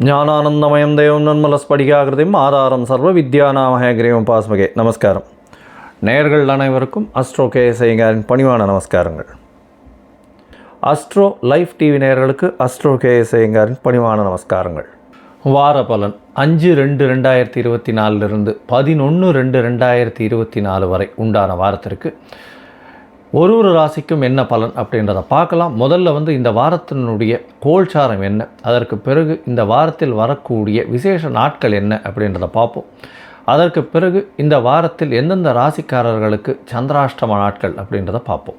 ஞானானந்தமயம் தேவம் நன்மலஸ்படிகாகிருதியும் ஆதாரம் சர்வ வித்யாநாமகேகிரியம் பாஸ்மகே. நமஸ்காரம். நேர்கள் அனைவருக்கும் அஸ்ட்ரோ கேஎஸ்ஐங்காரின் பணிவான நமஸ்காரங்கள். அஸ்ட்ரோ லைஃப் டிவி நேர்களுக்கு அஸ்ட்ரோ கேஎஸ்ஐங்காரின் பணிவான நமஸ்காரங்கள். வார பலன் அஞ்சு ரெண்டு ரெண்டாயிரத்தி இருபத்தி நாலுலேருந்து பதினொன்று ரெண்டு ரெண்டாயிரத்தி இருபத்தி நாலு வரை உண்டான வாரத்திற்கு ஒரு ஒரு ராசிக்கும் என்ன பலன் அப்படின்றத பார்க்கலாம். முதல்ல வந்து இந்த வாரத்தினுடைய கோல்சாரம் என்ன? அதற்கு பிறகு இந்த வாரத்தில் வரக்கூடிய விசேஷ நாட்கள் என்ன அப்படின்றத பார்ப்போம். அதற்கு பிறகு இந்த வாரத்தில் எந்தெந்த ராசிக்காரர்களுக்கு சந்திராஷ்டம நாட்கள் அப்படின்றத பார்ப்போம்.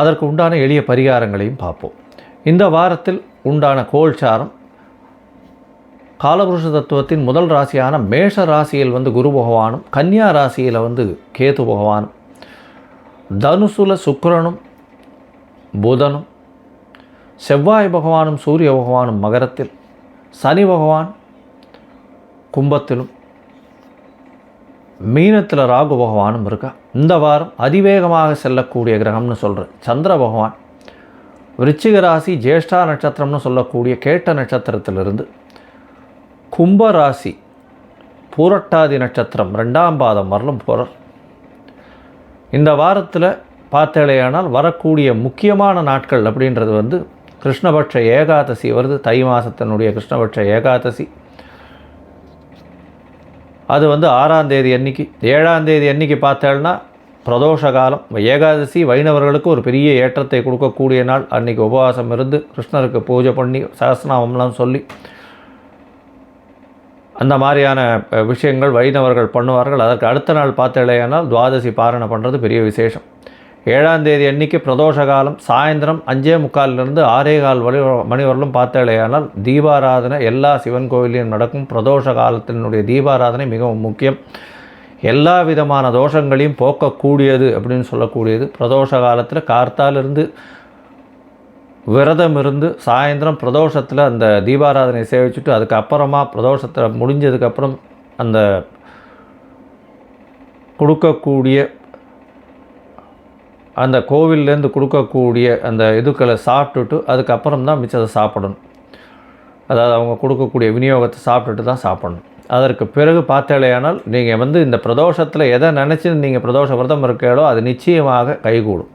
அதற்கு உண்டான எளிய பரிகாரங்களையும் பார்ப்போம். இந்த வாரத்தில் உண்டான கோல்சாரம் காலபுருஷ தத்துவத்தின் முதல் ராசியான மேஷ ராசியில் வந்து குரு பகவானும் கன்னியா ராசியில் வந்து கேது பகவானும் தனுசுல சுக்கரனும் புதனும் செவ்வாய் பகவானும் சூரிய பகவானும் மகரத்தில் சனி பகவான் கும்பத்திலும் மீனத்தில் ராகு பகவானும் இருக்கா? இந்த வாரம் அதிவேகமாக செல்லக்கூடிய கிரகம்னு சொல்கிறேன் சந்திர பகவான் விருச்சிக ராசி ஜேஷ்டா நட்சத்திரம்னு சொல்லக்கூடிய கேட்ட நட்சத்திரத்திலிருந்து கும்ப ராசி பூரட்டாதி நட்சத்திரம் ரெண்டாம் பாதம் வரலும் போகிறார் இந்த வாரத்தில் பார்த்தேலையானால் வரக்கூடிய முக்கியமான நாட்கள் அப்படின்றது வந்து கிருஷ்ணபட்ச ஏகாதசி வருது. தை மாதத்தினுடைய கிருஷ்ணபட்ச ஏகாதசி. அது வந்து ஆறாம் தேதி அன்னைக்கு. ஏழாம் தேதி அன்னைக்கு பார்த்தேன்னா பிரதோஷ காலம். ஏகாதசி வைணவர்களுக்கு ஒரு பெரிய ஏற்றத்தை கொடுக்கக்கூடிய நாள். அன்றைக்கி உபவாசம் இருந்து கிருஷ்ணருக்கு பூஜை பண்ணி சகஸ்நாமம்லாம் சொல்லி அந்த மாதிரியான விஷயங்கள் வைணவர்கள் பண்ணுவார்கள். அதற்கு அடுத்த நாள் பார்த்தேலையானால் துவாதசி பாரணை பண்ணுறது பெரிய விசேஷம். ஏழாம் தேதி அன்னைக்கு பிரதோஷ காலம் சாயந்தரம் அஞ்சே முக்காலிலிருந்து ஆறே கால் வழி மணி வரலும் பார்த்தேலையானால் தீபாராதனை எல்லா சிவன் கோவிலையும் நடக்கும். பிரதோஷ காலத்தினுடைய தீபாராதனை மிகவும் முக்கியம். எல்லா விதமான தோஷங்களையும் போக்கக்கூடியது அப்படின்னு சொல்லக்கூடியது. பிரதோஷ காலத்தில் கார்த்தாலிருந்து விரதம் இருந்து சாயந்தரம் பிரதோஷத்தில் அந்த தீபாராதனை சேவிச்சுட்டு அதுக்கப்புறமா பிரதோஷத்தில் முடிஞ்சதுக்கப்புறம் அந்த கொடுக்கக்கூடிய அந்த கோவில்லேருந்து கொடுக்கக்கூடிய அந்த இதுக்களை சாப்பிட்டுட்டு அதுக்கப்புறம் தான் மிச்சத்தை சாப்பிடணும். அதாவது அவங்க கொடுக்கக்கூடிய விநியோகத்தை சாப்பிட்டுட்டு தான் சாப்பிடணும். அதற்கு பிறகு பார்த்தாலேயானால் நீங்கள் வந்து இந்த பிரதோஷத்தில் எதை நினச்சி நீங்கள் பிரதோஷ விரதம் இருக்கீங்களோ அது நிச்சயமாக கைகூடும்.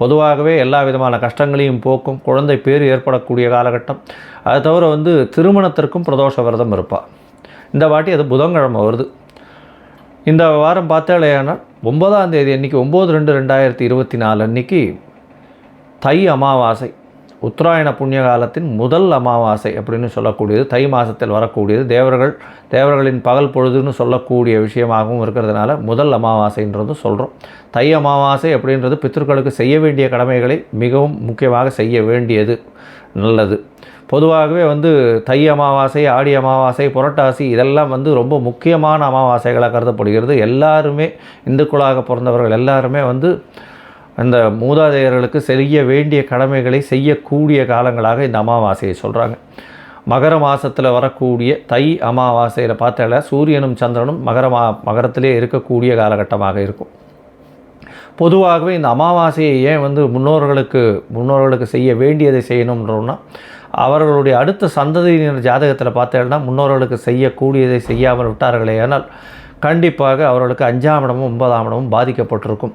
பொதுவாகவே எல்லா விதமான கஷ்டங்களையும் போக்கும் குழந்தை பேர் ஏற்படக்கூடிய காலகட்டம். அது தவிர வந்து திருமணத்திற்கும் பிரதோஷ விரதம் இருப்பாள் இந்த வாட்டி அது புதன்கிழமை வருது. இந்த வாரம் பார்த்தாலேயானால் ஒன்பதாம் தேதி அன்றைக்கி ஒம்பது ரெண்டு ரெண்டாயிரத்தி இருபத்தி நாலு அன்றைக்கி தை அமாவாசை. உத்தராயண புண்ணிய காலத்தின் முதல் அமாவாசை அப்படின்னு சொல்லக்கூடியது. தை மாதத்தில் வரக்கூடியது. தேவர்கள் தேவர்களின் பகல் பொழுதுன்னு சொல்லக்கூடிய விஷயமாகவும் இருக்கிறதுனால முதல் அமாவாசைன்றதும் சொல்கிறோம் தை அமாவாசை அப்படின்றது பித்தர்களுக்கு செய்ய வேண்டிய கடமைகளை மிகவும் முக்கியமாக செய்ய வேண்டியது நல்லது. பொதுவாகவே வந்து தை அமாவாசை ஆடி அமாவாசை புரட்டாசி இதெல்லாம் வந்து ரொம்ப முக்கியமான அமாவாசைகளாக கருதப்படுகிறது. எல்லாருமே இந்துக்களாக பிறந்தவர்கள் எல்லாருமே வந்து அந்த மூதாதையர்களுக்கு செய்ய வேண்டிய கடமைகளை செய்யக்கூடிய காலங்களாக இந்த அமாவாசையை சொல்கிறாங்க மகர மாதத்தில் வரக்கூடிய தை அமாவாசையில் பார்த்தால சூரியனும் சந்திரனும் மகர மா மகரத்திலே இருக்கக்கூடிய காலகட்டமாக இருக்கும். பொதுவாகவே இந்த அமாவாசையை ஏன் வந்து முன்னோர்களுக்கு முன்னோர்களுக்கு செய்ய வேண்டியதை செய்யணும்ன்றோம்னா அவர்களுடைய அடுத்த சந்ததியினர் ஜாதகத்தில் பார்த்தேன்னா முன்னோர்களுக்கு செய்யக்கூடியதை செய்யாமல் விட்டார்களே ஆனால் கண்டிப்பாக அவர்களுக்கு அஞ்சாம் இடமும் ஒன்பதாம் இடமும் பாதிக்கப்பட்டிருக்கும்.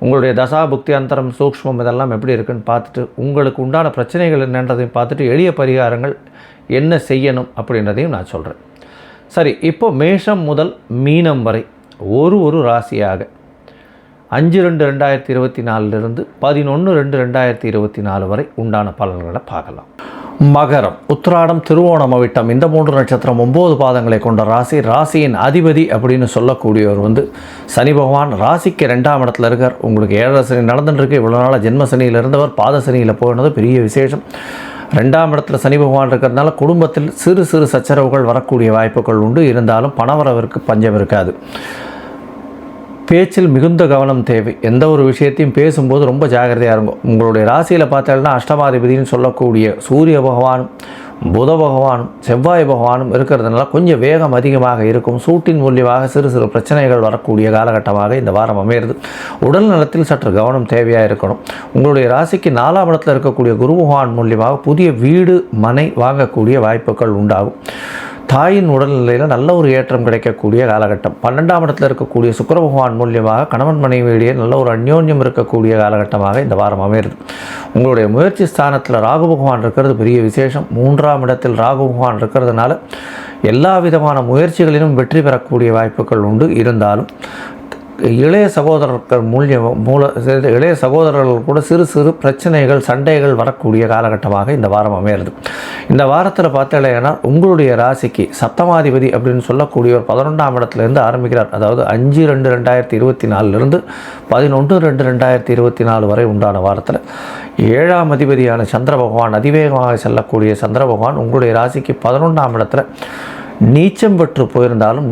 உங்களுடைய தசா புக்தி அந்தரம் சூக்ஷ்மம் இதெல்லாம் எப்படி இருக்குன்னு பார்த்துட்டு உங்களுக்கு உண்டான பிரச்சனைகள் என்னன்றதையும் பார்த்துட்டு எளிய பரிகாரங்கள் என்ன செய்யணும் அப்படின்றதையும் நான் சொல்கிறேன் சரி இப்போ மேஷம் முதல் மீனம் வரை ஒரு ஒரு ராசியாக அஞ்சு ரெண்டு ரெண்டாயிரத்தி இருபத்தி நாலுலேருந்து பதினொன்று ரெண்டு ரெண்டாயிரத்தி இருபத்தி நாலு வரை உண்டான பலன்களை பார்க்கலாம். மகரம். உத்திராடம் திருவோணம் அவிட்டம். இந்த மூன்று நட்சத்திரம் ஒம்பது பாதங்களை கொண்ட ராசி ராசியின் அதிபதி அப்படின்னு சொல்லக்கூடியவர் வந்து சனி பகவான். ராசிக்கு ரெண்டாம் இடத்துல இருக்கார். உங்களுக்கு ஏழரை சனி நடந்துட்டுருக்கு. இவ்வளோ நாளாக ஜென்ம சனியில் இருந்தவர். பாத சனியில் போனது பெரிய விசேஷம். ரெண்டாம் இடத்துல சனி பகவான் இருக்கிறதுனால குடும்பத்தில் சிறு சிறு சச்சரவுகள் வரக்கூடிய வாய்ப்புகள் உண்டு. இருந்தாலும் பணவரவிற்கு பஞ்சம் இருக்காது. பேச்சில் மிகுந்த கவனம் தேவை. எந்த ஒரு விஷயத்தையும் பேசும்போது ரொம்ப ஜாகிரதையாக இருக்கும் உங்களுடைய ராசியில் பார்த்தாலும்னா அஷ்டமாதிபதினு சொல்லக்கூடிய சூரிய பகவானும் புத பகவானும் செவ்வாய் பகவானும் இருக்கிறதுனால கொஞ்சம் வேகம் அதிகமாக இருக்கும். சூட்டின் மூலியமாக சிறு சிறு பிரச்சனைகள் வரக்கூடிய காலகட்டமாக இந்த வாரம் அமையிறது. உடல் நலத்தில் சற்று கவனம் தேவையாக இருக்கணும். உங்களுடைய ராசிக்கு நாலாம் இடத்தில் இருக்கக்கூடிய குரு பகவான் மூலியமாக புதிய வீடு மனை வாங்கக்கூடிய வாய்ப்புகள் உண்டாகும். தாயின் உடல்நிலையில் நல்ல ஒரு ஏற்றம் கிடைக்கக்கூடிய காலகட்டம். பன்னெண்டாம் இடத்துல இருக்கக்கூடிய சுக்கர பகவான் மூலியமாக கணவன் மனைவியிடையே நல்ல ஒரு அந்யோன்யம் இருக்கக்கூடிய காலகட்டமாக இந்த வாரம் அமையிறது உங்களுடைய முயற்சி ஸ்தானத்தில் ராகு பகவான் இருக்கிறது பெரிய விசேஷம். மூன்றாம் இடத்தில் ராகு பகவான் இருக்கிறதுனால எல்லா விதமான முயற்சிகளிலும் வெற்றி பெறக்கூடிய வாய்ப்புகள் உண்டு. இருந்தாலும் இளைய சகோதரர்கள் மூலியம் மூல இளைய சகோதரர்கள் கூட சிறு சிறு பிரச்சனைகள் சண்டைகள் வரக்கூடிய காலகட்டமாக இந்த வாரம் அமையிறது இந்த வாரத்தில் பார்த்தீங்கன்னா உங்களுடைய ராசிக்கு சப்தமாதிபதி அப்படின்னு சொல்லக்கூடிய ஒரு பதினொன்றாம் இடத்துலேருந்து ஆரம்பிக்கிறார். அதாவது அஞ்சு ரெண்டு ரெண்டாயிரத்தி இருபத்தி நாலுலேருந்து பதினொன்று ரெண்டு ரெண்டாயிரத்தி இருபத்தி நாலு வரை உண்டான வாரத்தில் ஏழாம் அதிபதியான சந்திர பகவான் அதிவேகமாக செல்லக்கூடிய சந்திர பகவான் உங்களுடைய ராசிக்கு பதினொன்றாம் இடத்துல நீச்சம் பெற்று போயிருந்தாலும்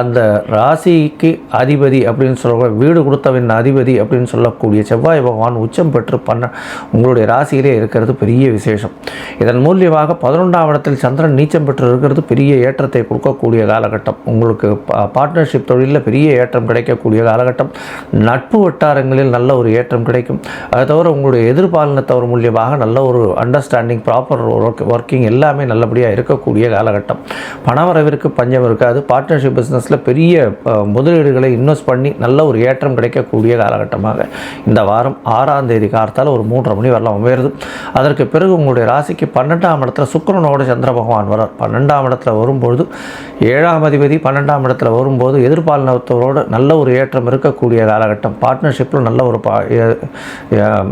அந்த ராசிக்கு அதிபதி அப்படின்னு சொல்ல வீடு கொடுத்தவன் அதிபதி அப்படின்னு சொல்லக்கூடிய செவ்வாய் பகவான் உச்சம் பெற்று பண்ண உங்களுடைய ராசியிலே இருக்கிறது பெரிய விசேஷம். இதன் மூலியமாக பதினொன்றாம் இடத்தில் சந்திரன் நீச்சம் பெற்று இருக்கிறது பெரிய ஏற்றத்தை கொடுக்கக்கூடிய காலகட்டம். உங்களுக்கு பார்ட்னர்ஷிப் தொழிலில் பெரிய ஏற்றம் கிடைக்கக்கூடிய காலகட்டம். நட்பு வட்டாரங்களில் நல்ல ஒரு ஏற்றம் கிடைக்கும். அதை தவிர உங்களுடைய எதிர்பாலினத்தவர் மூலியமாக நல்ல ஒரு அண்டர்ஸ்டாண்டிங் ப்ராப்பர் ஒர்க் ஒர்க்கிங் எல்லாமே நல்லபடியாக இருக்கக்கூடிய காலகட்டம். பணவரவிற்கு பஞ்சம் இருக்காது. பார்ட்னர்ஷிப் பிஸ்னஸில் பெரிய முதலீடுகளை இன்வெஸ்ட் பண்ணி நல்ல ஒரு ஏற்றம் கிடைக்கக்கூடிய காலகட்டமாக இந்த வாரம் ஆறாம் தேதி காலத்தால் ஒரு மூன்றரை மணி வரலாம் அமையிறது. அதற்கு பிறகு உங்களுடைய ராசிக்கு பன்னெண்டாம் இடத்துல சுக்கிரனோட சந்திர பகவான் வரார். பன்னெண்டாம் இடத்துல வரும்பொழுது ஏழாம் அதிபதி பன்னெண்டாம் இடத்துல வரும்போது எதிர்பாலினத்தோடு நல்ல ஒரு ஏற்றம் இருக்கக்கூடிய காலகட்டம் பார்ட்னர்ஷிப்பில் நல்ல ஒரு பா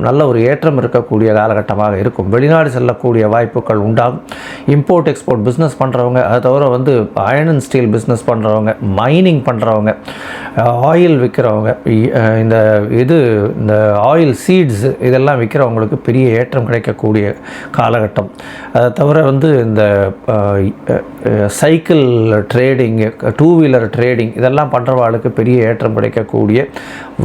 நல்ல ஒரு ஏற்றம் இருக்கக்கூடிய காலகட்டமாக இருக்கும். வெளிநாடு செல்லக்கூடிய வாய்ப்புகள் உண்டாகும். இம்போர்ட் எக்ஸ்போர்ட் பிஸ்னஸ் பண்ணுறவங்க அதை தவிர வந்து அயன் அண்ட் ஸ்டீல் பிஸ்னஸ் பண்ணுறவங்க மைனிங் பண்ணுறவங்க ஆயில் விற்கிறவங்க இந்த இது இந்த ஆயில் சீட்ஸ் இதெல்லாம் விற்கிறவங்களுக்கு பெரிய ஏற்றம் கிடைக்கக்கூடிய காலகட்டம். அதை தவிர வந்து இந்த cycle trading two wheeler trading இதெல்லாம் பண்ணுறவாளுக்கு பெரிய ஏற்றம் கிடைக்கக்கூடிய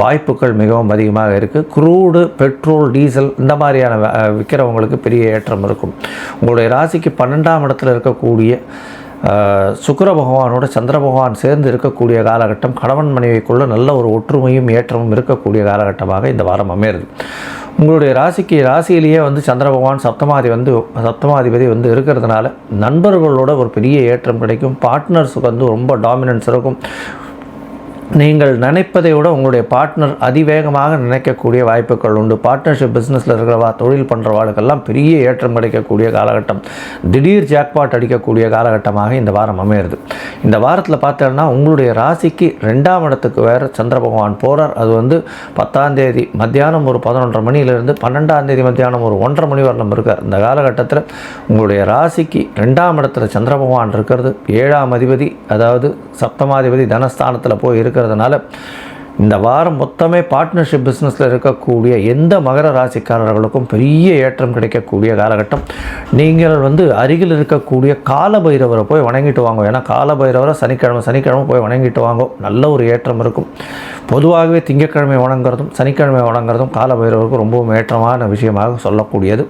வாய்ப்புகள் மிகவும் அதிகமாக இருக்குது குரூடு பெட்ரோல் டீசல் இந்த மாதிரியான விற்கிறவங்களுக்கு பெரிய ஏற்றம் இருக்கும். உங்களுடைய ராசிக்கு பன்னெண்டாம் இடத்துல இருக்கக்கூடிய சுக்கர பகவானோட சந்திர பகவான் சேர்ந்து இருக்கக்கூடிய காலகட்டம் கணவன் மனைவிக்குள்ள நல்ல ஒரு ஒற்றுமையும் ஏற்றமும் இருக்கக்கூடிய காலகட்டமாக இந்த வாரம் அமையிறது. உங்களுடைய ராசிக்கு ராசியிலேயே வந்து சந்திர பகவான் சப்தமாதி வந்து சப்தமாதிபதி வந்து இருக்கிறதுனால நண்பர்களோட ஒரு பெரிய ஏற்றம் கிடைக்கும். பார்ட்னர்ஸுக்கு வந்து ரொம்ப டாமினன்ஸ் இருக்கும். நீங்கள் நினைப்பதை விட உங்களுடைய பார்ட்னர் அதிவேகமாக நினைக்கக்கூடிய வாய்ப்புகள் உண்டு. பார்ட்னர்ஷிப் பிஸ்னஸில் இருக்கிறவா தொழில் பண்ணுறவாளுக்கெல்லாம் பெரிய ஏற்றம் கிடைக்கக்கூடிய காலகட்டம். திடீர் ஜாக்பாட் அடிக்கக்கூடிய காலகட்டமாக இந்த வாரம் அமையிறது. இந்த வாரத்தில் பார்த்தோன்னா உங்களுடைய ராசிக்கு ரெண்டாம் இடத்துக்கு வேறு சந்திர பகவான் போகிறார் அது வந்து பத்தாம் தேதி மத்தியானம் ஒரு பதினொன்றரை மணியிலிருந்து பன்னெண்டாம் தேதி மத்தியானம் ஒரு ஒன்றரை மணி வரலாம் இருக்கார். இந்த காலகட்டத்தில் உங்களுடைய ராசிக்கு ரெண்டாம் இடத்துல சந்திர பகவான் இருக்கிறது. ஏழாம் அதிபதி அதாவது சப்தமாதிபதி தனஸ்தானத்தில் போய் இருக்கிறதுனால இந்த வாரம் மொத்தமே பார்ட்னர்ஷிப் பிஸ்னஸில் இருக்கக்கூடிய எந்த மகர ராசிக்காரர்களுக்கும் பெரிய ஏற்றம் கிடைக்கக்கூடிய காலகட்டம். நீங்கள் வந்து அருகில் இருக்கக்கூடிய கால பைரவரை போய் வணங்கிட்டு வாங்க. ஏன்னா கால பைரவரை சனிக்கிழமை சனிக்கிழமை போய் வணங்கிட்டு வாங்க. நல்ல ஒரு ஏற்றம் இருக்கும். பொதுவாகவே திங்கட்கிழமை வணங்குறதும் சனிக்கிழமை வணங்குறதும் கால பைரவருக்கு ரொம்பவும் ஏற்றமான விஷயமாக சொல்லக்கூடியது.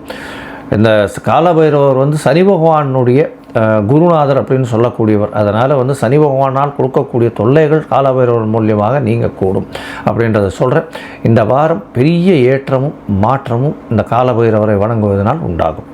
இந்த காலபைரவர் வந்து சனி பகவானுடைய குருநாதர் அப்படின்னு சொல்லக்கூடியவர். அதனால் வந்து சனி பகவானால் கொடுக்கக்கூடிய தொல்லைகள் காலபைரவர் மூலியமாக நீங்கள் கூடும் அப்படின்றத சொல்கிறேன் இந்த வாரம் பெரிய ஏற்றமும் மாற்றமும் இந்த காலபைரவரை வணங்குவதனால் உண்டாகும்.